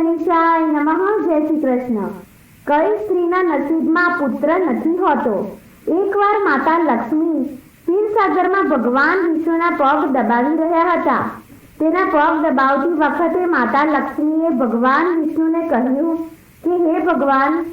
ગણેશાય નમઃ. જય શ્રી કૃષ્ણ. કઈ સ્ત્રીના નસીબમાં પુત્ર નથી હોતો? એકવાર માતા લક્ષ્મી ક્ષીરસાગરમાં ભગવાન વિષ્ણુના પગ દબાવી રહ્યા હતા. તેના પગ દબાવતી વખતે માતા લક્ષ્મીએ ભગવાન વિષ્ણુને કહ્યું કે, હે ભગવાન,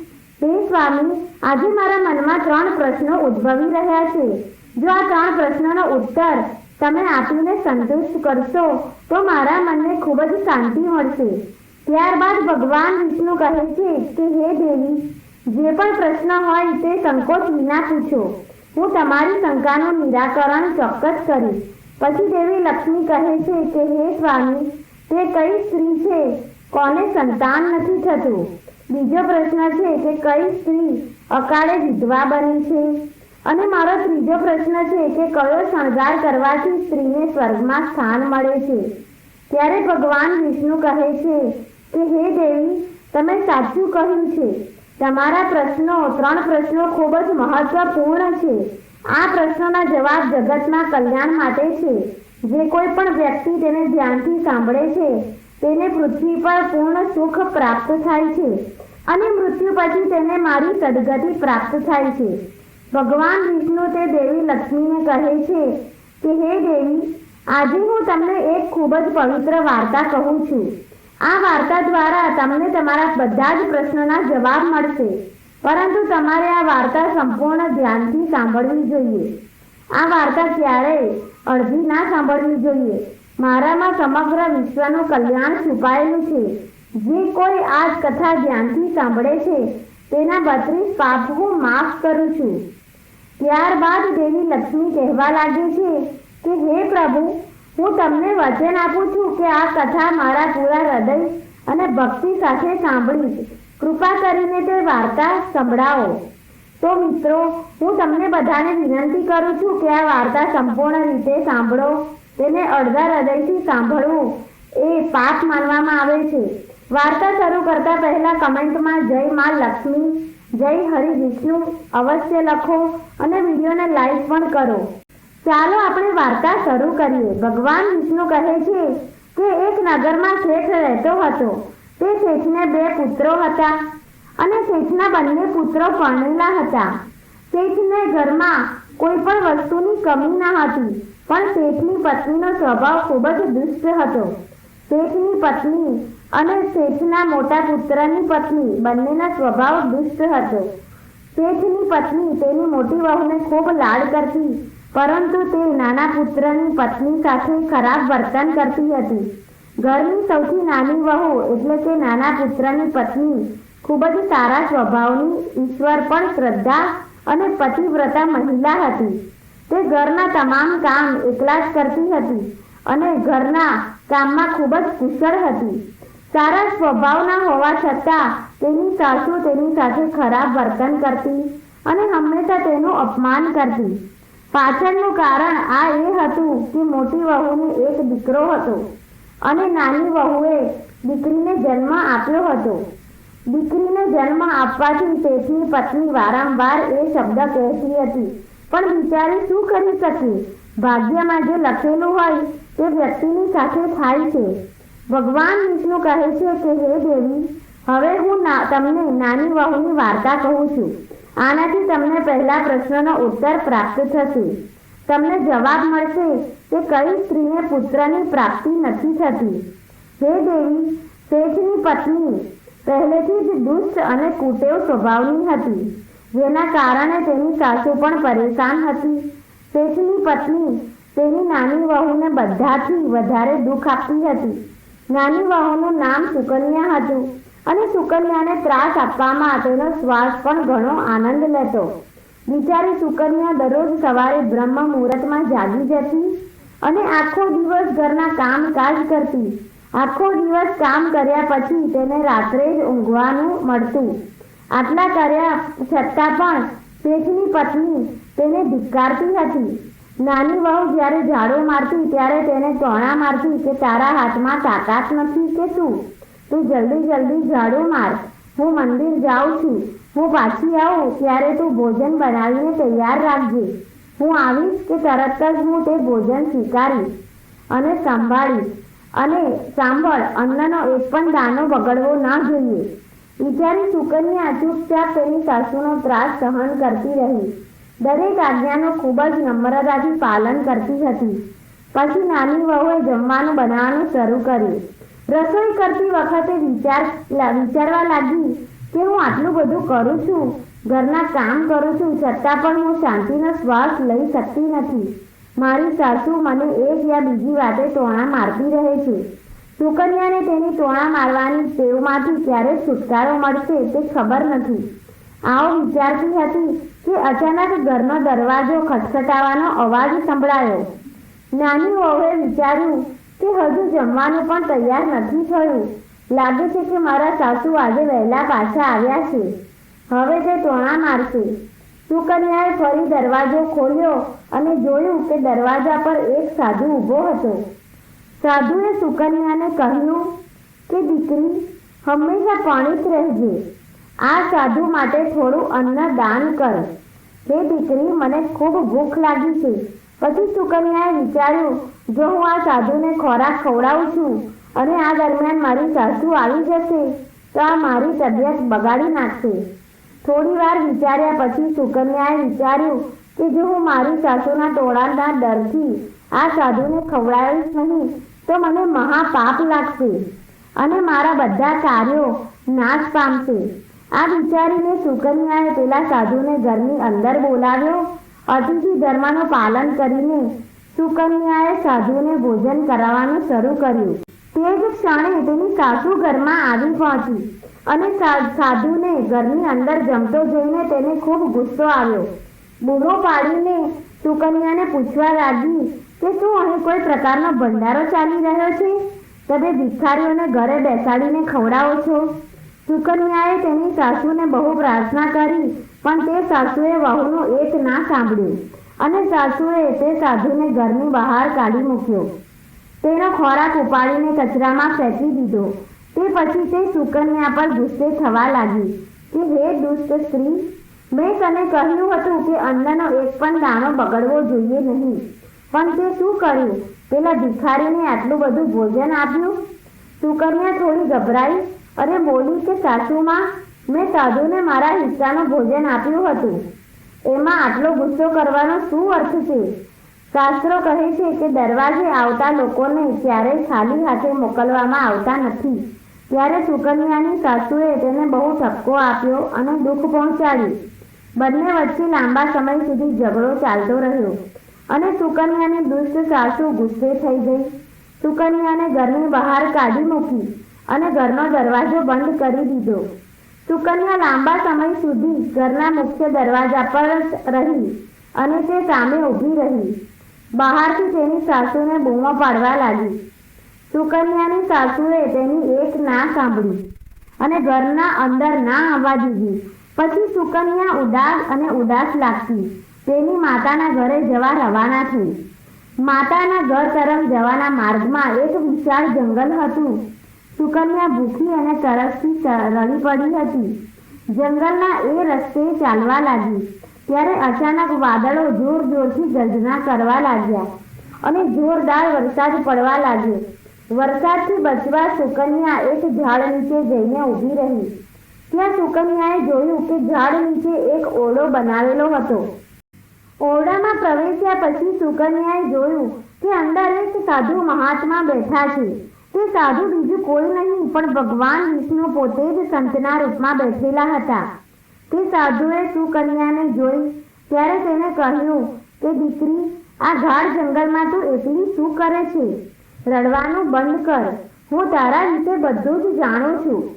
હે સ્વામી, આજે મારા મનમાં ત્રણ પ્રશ્નો ઉદ્ભવી રહ્યા છે. જો આ ત્રણ પ્રશ્નોનો ઉત્તર તમે આપીને સંતુષ્ટ કરશો, તો મારા મનને ખૂબ જ શાંતિ મળશે. ત્યારબાદ ભગવાન વિષ્ણુ કહે છે કે, હે દેવી, જે પણ પ્રશ્ન હોય તે સંકોચ વિના પૂછો. હું તમારી શંકાનું નિરાકરણ ચોક્કસ કરીશ. પછી દેવી લક્ષ્મી કહે છે કે, હે સ્વામી, તે કઈ સ્ત્રી છે? કોને સંતાન નથી થતું? બીજો પ્રશ્ન છે કે, કઈ સ્ત્રી અકાળે વિધવા બની છે? અને મારો ત્રીજો પ્રશ્ન છે કે, કયો શણગાર કરવાથી સ્ત્રીને સ્વર્ગમાં સ્થાન મળે છે? ત્યારે ભગવાન વિષ્ણુ કહે છે કે હે દેવી તમે સાચું કહ્યું છે. તમારા પ્રશ્નો, ત્રણ પ્રશ્નો ખૂબ જ મહત્વપૂર્ણ છે. આ પ્રશ્નોના જવાબ જગતના કલ્યાણ માટે છે. જે કોઈ પણ વ્યક્તિ તેને ધ્યાનથી સાંભળે છે, તેને પૃથ્વી પર પૂર્ણ સુખ પ્રાપ્ત થાય છે અને મૃત્યુ પછી તેને મારી સદગતિ પ્રાપ્ત થાય છે. ભગવાન વિષ્ણુ તે દેવી લક્ષ્મીને કહે છે કે, હે દેવી, આજે હું તમને એક ખૂબ જ પવિત્ર વાર્તા કહું છું. આ વાર્તા દ્વારા તમને તમારા બધા જ પ્રશ્નોના જવાબ મળશે. પરંતુ તમારે આ વાર્તા સંપૂર્ણ ધ્યાનથી સાંભળવી જોઈએ. આ વાર્તા ક્યારેય અડધી ના સાંભળવી જોઈએ. મારામાં સમગ્ર વિશ્વનું કલ્યાણ છુપાયેલું છે. જે કોઈ આ કથા ધ્યાનથી સાંભળે છે, તેના બત્રીસ પાપ હું માફ કરું છું. ત્યારબાદ દેવી લક્ષ્મી કહેવા લાગે છે કે, હે પ્રભુ હું તમને વચન આપું છું કે આ કથા મારા પૂરા હૃદય અને ભક્તિ સાથે સાંભળીશ. કૃપા કરીને તે વાર્તા સંભળાવો. તો મિત્રો, હું તમને બધાને વિનંતી કરું છું કે આ વાર્તા સંપૂર્ણ રીતે સાંભળો. તેને અડધા હૃદયથી સાંભળવું એ પાપ માનવામાં આવે છે. વાર્તા શરૂ કરતા પહેલા કમેન્ટમાં જય મા લક્ષ્મી, જય હરિ વિષ્ણુ અવશ્ય લખો અને વિડીયોને લાઈક પણ કરો. ચાલો આપણે વાર્તા શરૂ કરીએ. ભગવાન વિષ્ણુ કહે છે કે એક નગરમાં શેઠ રહેતો હતો. તે શેઠને બે પુત્રો હતા અને શેઠના બંને પુત્રો પરણેલા હતા. શેઠને ઘરમાં કોઈ પણ વસ્તુની કમી ન હતી, પણ શેઠની પત્નીનો સ્વભાવ ખૂબ જ દુષ્ટ હતો. શેઠની પત્ની અને શેઠના મોટા પુત્રની પત્ની બંનેના સ્વભાવ દુષ્ટ હતો. શેઠની પત્ની તેની મોટી વહુને ખૂબ લાડ કરતી પરંતુ તે નાના પુત્રની પત્ની સાથે ખરાબ વર્તન કરતી હતી. ઘરની સૌથી નાની વહુ એટલે કે નાના પુત્રની પત્ની ખૂબ જ સારા સ્વભાવની ઈશ્વર પણ શ્રદ્ધા અને પતિવ્રતા મહિલા હતી. તે ઘરના તમામ કામ એકલા જ કરતી હતી અને ઘરના કામમાં ખૂબ જ કુશળ હતી. સારા સ્વભાવના હોવા છતાં તેની સાસુ તેની સાથે ખરાબ વર્તન કરતી અને હંમેશા તેનું અપમાન કરતી. પાછળનું કારણ આ એ હતું કે મોટી વહુને એક દીકરો હતો અને નાની વહુએ દીકરીને જન્મ આપ્યો હતો. દીકરીને જન્મ આપવાથી શેઠની પત્ની વારંવાર એ શબ્દ કહેતી હતી, પણ બિચારી શું કરી શકે? ભાગ્યમાં જે લખેલું હોય તે વ્યક્તિની સાથે થાય છે. ભગવાન વિષ્ણુ કહે છે કે, હે દેવી, હવે હું તમને નાની વહુની વાર્તા કહું છું. આનાથી તમને પહેલા પ્રશ્નનો ઉત્તર પ્રાપ્ત થશે. તમને જવાબ મળશે કે કઈ સ્ત્રીને પુત્રની પ્રાપ્તિ નથી થતી. હે દેવી, શેઠની પત્ની પહેલેથી જ દુષ્ટ અને કુટેવ સ્વભાવની હતી. જેના કારણે તેની સાસુ પણ પરેશાન હતી. શેઠની પત્ની તેની નાની વહુને બધાથી વધારે દુઃખ આપતી હતી. નાની વહુનું નામ સુકન્યા હતું. અને સુકન્યાને ત્રાસ આપવામાં તેનો શ્વાસ પણ ઘણો આનંદ લેતો. બિચારી સુકન્યા દરરોજ સવારે બ્રહ્મ મુહૂર્તમાં જાગી જતી અને આખો દિવસ ઘરના કામકાજ કરતી. આખો દિવસ કામ કર્યા પછી તેને રાત્રે જ ઊંઘવાનું મળતું. આટલા કર્યા છતાં પણ શેઠની પત્ની તેને ધિક્કારતી હતી. નાની વહુ જ્યારે ઝાડો મારતી ત્યારે તેને ચોણા મારતી કે તારા હાથમાં તાકાત નથી કે શું? તું જલ્દી જલ્દી ઝાડુ માર. હું મંદિર જાઉં છું. હું પાછી આવું ત્યારે તું ભોજન બનાવીને તૈયાર રાખજે. હું આવીશ કે તરત જ હું તે ભોજન સ્વીકારીશ અને સંભાળીશ. અને સાંભળ, અન્નનો એક પણ દાનો બગડવો ના જોઈએ. વિચારી સુકન્યા ચૂપચાપ તેની સાસુનો ત્રાસ સહન કરતી રહી. દરેક આજ્ઞાનું ખૂબ જ નમ્રતાથી પાલન કરતી હતી. પછી નાની વહુએ જમવાનું બનાવવાનું શરૂ કર્યું. રસોઈ કરતી વખતે વિચાર વિચારવા લાગી કે હું આટલું બધું કરું છું, ઘરના કામ કરું છું, છતાં પણ હું શાંતિનો શ્વાસ લઈ શકતી નથી. મારી સાસુ મને એક યા બીજી વાતે ટોણા મારતી રહે છે. સુકન્યાને તેની ટોણા મારવાની ટેવમાંથી ક્યારે છુટકારો મળશે તે ખબર નથી. આવો વિચારતી હતી કે અચાનક ઘરનો દરવાજો ખટખટાવાનો અવાજ સંભળાયો. નાની વહુએ વિચાર્યું કે હજુ જમવાનું પણ તૈયાર નથી થયું. લાગે છે કે મારા સાસુ આજે વહેલા પાછા આવ્યા છે. હવે તે ટોણા મારશે. સુકન્યાએ ફરી દરવાજો ખોલ્યો અને જોયું કે દરવાજા પર એક સાધુ ઊભો હતો. સાધુએ સુકન્યાને કહ્યું કે, દીકરી, હંમેશા પાણી રહેજે. આ સાધુ માટે થોડું અન્ન દાન કર. હે દીકરી, મને ખૂબ ભૂખ લાગી છે. પછી સુકન્યાએ વિચાર્યું જો હું આ સાધુને ખોરાક ખવડાવું છું અને આ દરમિયાન મારી સાસુ આવી જશે, તો આ મારી તબિયત બગાડી નાખશે. થોડી વાર વિચાર્યા પછી સુકન્યાએ વિચાર્યું કે જો હું મારી સાસુના ટોળાના ડરથી આ સાધુને ખવડાવીશ નહીં, તો મને મહાપાપ લાગશે અને મારા બધા કાર્યો નાશ પામશે. આ વિચારીને સુકન્યાએ પેલા સાધુને ઘરની અંદર બોલાવ્યો, અતિથિ ધર્મનું પાલન કરીને સુકન્યાએ સાધુને ભોજન કરાવવાનું શરૂ કર્યું. તે જ ક્ષણે તેની સાસુ ઘરમાં આવી પહોંચી અને સાધુને ઘરની અંદર જમતો જોઈને તેને ખૂબ ગુસ્સો આવ્યો. બૂમો પાડીને સુકન્યાને પૂછવા લાગી કે શું અહીં કોઈ પ્રકારનો ભંડારો ચાલી રહ્યો છે? તમે ભિખારીઓને ઘરે બેસાડીને ખવડાવો છો? સુકન્યાએ તેની સાસુને બહુ પ્રાર્થના કરી, પણ તે સાસુએ વહુનો એક ના સાંભળ્યું. અને સાસુએ તે સાધુને ઘરની બહાર કાઢી મૂક્યો. તેનો ખોરાક ઉપાડીને કચરામાં ફેંકી દીધો. તે પછી તે સુકન્યા પર ગુસ્સે થવા લાગી કે, હે દુષ્ટ સ્ત્રી, મેં તને કહ્યું હતું કે અન્નનો એક પણ દાણો બગડવો જોઈએ નહીં. પણ તે શું કર્યું? પેલા ભિખારીને આટલું બધું ભોજન આપ્યું? સુકન્યા થોડી ગભરાઈ. અને બોલી કે સાસુમાં, મેં સાધુને મારા હિસ્સાનું ભોજન આપ્યું હતું. એમાં આટલો ગુસ્સો કરવાનો શું અર્થ છે? શાસ્ત્રો કહે છે કે દરવાજે આવતા લોકોને ક્યારેય ખાલી હાથે મોકલવામાં આવતા નથી. ત્યારે સુકન્યાની સાસુએ તેને બહુ ઠપકો આપ્યો અને દુઃખ પહોંચાડ્યું. બંને વચ્ચે લાંબા સમય સુધી ઝઘડો ચાલતો રહ્યો અને સુકન્યાની દુષ્ટ સાસુ ગુસ્સે થઈ ગઈ. સુકન્યાને ઘરની બહાર કાઢી મૂકી અને ઘરનો દરવાજો બંધ કરી દીધો. સુકન્યા લાંબા સમય સુધી ઘરના મુખ્ય દરવાજા પર રહી અને તે સામે ઊભી રહી. બહારથી તેની સાસુને બૂમો પાડવા લાગી. સુકન્યાની સાસુએ તેની એક ના સાંભળી અને ઘરના અંદર ના આવવા દીધી. પછી સુકન્યા ઉદાસ અને ઉદાસ લાગતી. તેની માતાના ઘરે જવા રવાના થઈ. માતાના ઘર તરફ જવાના માર્ગમાં એક વિશાળ જંગલ હતું. સુકન્યા ભૂખી અને તરસથી રડી પડી હતી. જંગલના એ રસ્તે ચાલવા લાગી. ત્યારે અચાનક વાદળો જોર જોરથી ગર્જના કરવા લાગ્યા અને જોરદાર વરસાદ પડવા લાગ્યો. વરસાદથી બચવા સુકન્યા એક ઝાડ નીચે જઈને ઊભી રહી. ત્યાં સુકન્યાએ જોયું કે ઝાડ નીચે એક ઓરડો બનાવેલો હતો. ઓરડામાં પ્રવેશ્યા પછી સુકન્યાએ જોયું કે અંદર એક સાધુ મહાત્મા બેઠા છે. તે સાધુ બીજું કોઈ નહીં, પણ ભગવાન વિષ્ણુ પોતે જ સંતના રૂપમાં બેઠેલા હતા. તે સાધુએ સુકન્યાને જોઈ, ત્યારે તેને કહ્યું કે, દીકરી, આ ગાઢ જંગલમાં તું એકલી શું કરે છે? રડવાનું બંધ કર. હું તારા વિશે બધું જ જાણું છું.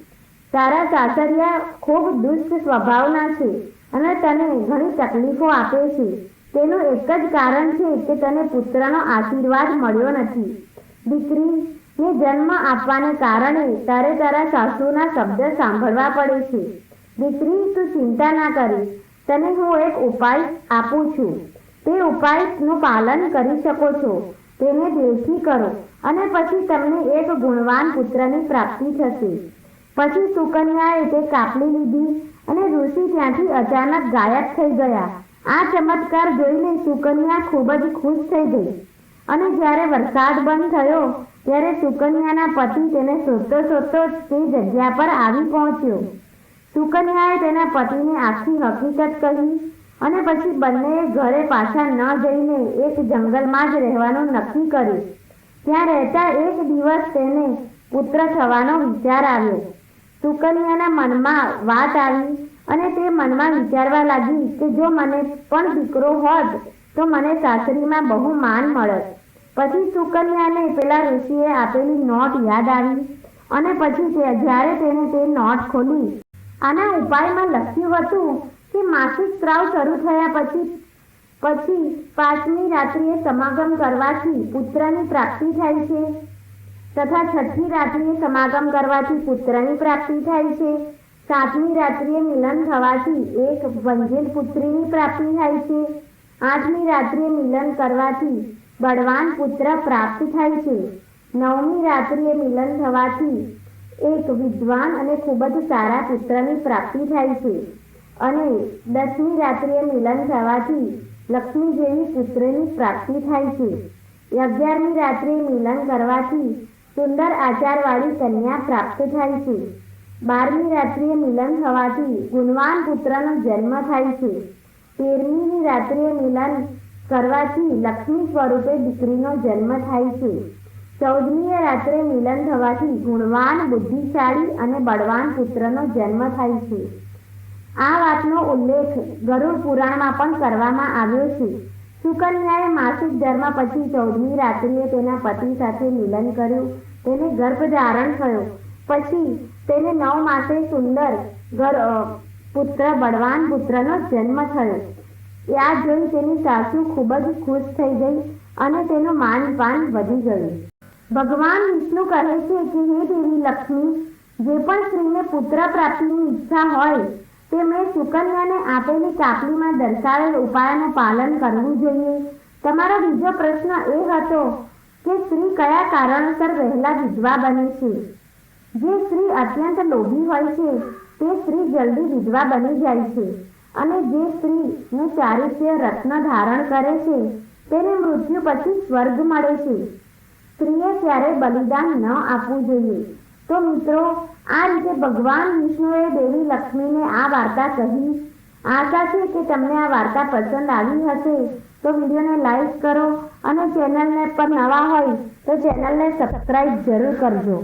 તારા સાસરિયા ખૂબ દુષ્ટ સ્વભાવના છે અને તને ઘણી તકલીફો આપે છે. તેનું એક જ કારણ છે કે તને પુત્રનો આશીર્વાદ મળ્યો નથી. દીકરી ને જન્મ આપવાને કારણે તારે તારા સાસુના શબ્દ સાંભળવા પડે છે. દીકરી, તું ચિંતા ના કરીશ તને હું એક ઉપાય આપું છું. તે ઉપાયનું પાલન કરી શકો છો. તેને દિલથી કરો અને પછી તમને એક ગુણવાન પુત્રની પ્રાપ્તિ થશે. પછી સુકન્યાએ તે કાપલી લીધી અને ઋષિ ત્યાંથી અચાનક ગાયબ થઈ ગયા. આ ચમત્કાર જોઈને સુકન્યા ખૂબ જ ખુશ થઈ ગઈ. અને જ્યારે વરસાદ બંધ થયો ત્યારે સુકન્યાના પતિ તેને શોધતો શોધતો તે જગ્યા પર આવી પહોંચ્યો. સુકન્યાએ તેના પતિને આખી હકીકત કહી અને પછી બંનેએ ઘરે પાછા ન જઈને એક જંગલમાં જ રહેવાનું નક્કી કર્યું. ત્યાં રહેતા એક દિવસ તેને પુત્ર થવાનો વિચાર આવ્યો. સુકન્યાના મનમાં વાત આવી અને તે મનમાં વિચારવા લાગી કે જો મને પણ દીકરો હોત તો મને સાસરીમાં બહુ માન મળત. પછી સુકન્યાને પેલા ઋષિએ આપેલી નોટ યાદ આવી અને પછી તે જ્યારે તેને તે નોટ ખોલી આના ઉપાયમાં લખ્યું હતું કે માસિક સ્ત્રાવ શરૂ થયા પછી પછી પાંચમી રાત્રિએ સમાગમ કરવાથી પુત્રની પ્રાપ્તિ થાય છે તથા છઠ્ઠી રાત્રિએ સમાગમ કરવાથી પુત્રની પ્રાપ્તિ થાય છે સાતમી રાત્રિએ મિલન થવાથી એક વંજિત પુત્રીની પ્રાપ્તિ થાય છે આઠમી રાત્રિએ મિલન કરવાથી બળવાન પુત્ર પ્રાપ્ત થાય છે. નવમી રાત્રિએ મિલન થવાથી એક વિદ્વાન અને ખૂબ જ સારા પુત્રની પ્રાપ્તિ થાય છે. અને દસમી રાત્રિએ મિલન થવાથી લક્ષ્મી જેવી પુત્રની પ્રાપ્તિ થાય છે. અગિયારમી રાત્રિએ મિલન કરવાથી સુંદર આચારવાળી કન્યા પ્રાપ્ત થાય છે. બારમી રાત્રિએ મિલન થવાથી ગુણવાન પુત્રનો જન્મ થાય છે. તેરમીની રાત્રિએ મિલન કરવાથી લક્ષ્મી સ્વરૂપે દીકરીનો જન્મ થાય છે. ચૌદમીએ રાત્રે મિલન થવાથી ગુણવાન, બુદ્ધિશાળી અને બળવાન પુત્રનો જન્મ થાય છે. આ વાતનો ઉલ્લેખ ગરુડ પુરાણમાં પણ કરવામાં આવ્યો છે. સુકન્યાએ માસિક ધર્મ પછી ચૌદમી રાત્રિએ તેના પતિ સાથે મિલન કર્યું. તેને ગર્ભ ધારણ થયો. પછી તેને નવ માસે સુંદર પુત્ર, બળવાન પુત્રનો જન્મ થયો. આ જોઈ તેની સાસુ ખૂબ જ ખુશ થઈ ગઈ અને તેનું માન પાન વધી ગયું. ભગવાન વિષ્ણુ કહે છે કે હે દેવી લક્ષ્મી, જે પણ સ્ત્રીને પુત્ર પ્રાપ્તિની ઈચ્છા હોય, તે મેં સુકન્યાને આપેલી કાપલીમાં દર્શાવેલ ઉપાયનું પાલન કરવું જોઈએ. તમારો બીજો પ્રશ્ન એ હતો કે સ્ત્રી કયા કારણોસર વહેલા વિધવા બને છે? જે સ્ત્રી અત્યંત લોભી હોય છે, તે સ્ત્રી જલ્દી વિધવા બની જાય છે. અને જે સ્ત્રીનું ચારિત્ર્ય રત્ન ધારણ કરે છે, તેને મૃત્યુ પછી સ્વર્ગ મળે છે. સ્ત્રીએ ક્યારે બલિદાન ન આપવું જોઈએ. તો મિત્રો, આ રીતે ભગવાન વિષ્ણુએ દેવી લક્ષ્મીને આ વાર્તા કહી. આશા છે કે તમને આ વાર્તા પસંદ આવી હશે. તો વિડીયોને લાઈક કરો અને ચેનલને પર નવા હોય તો ચેનલને સબસ્ક્રાઈબ જરૂર કરજો.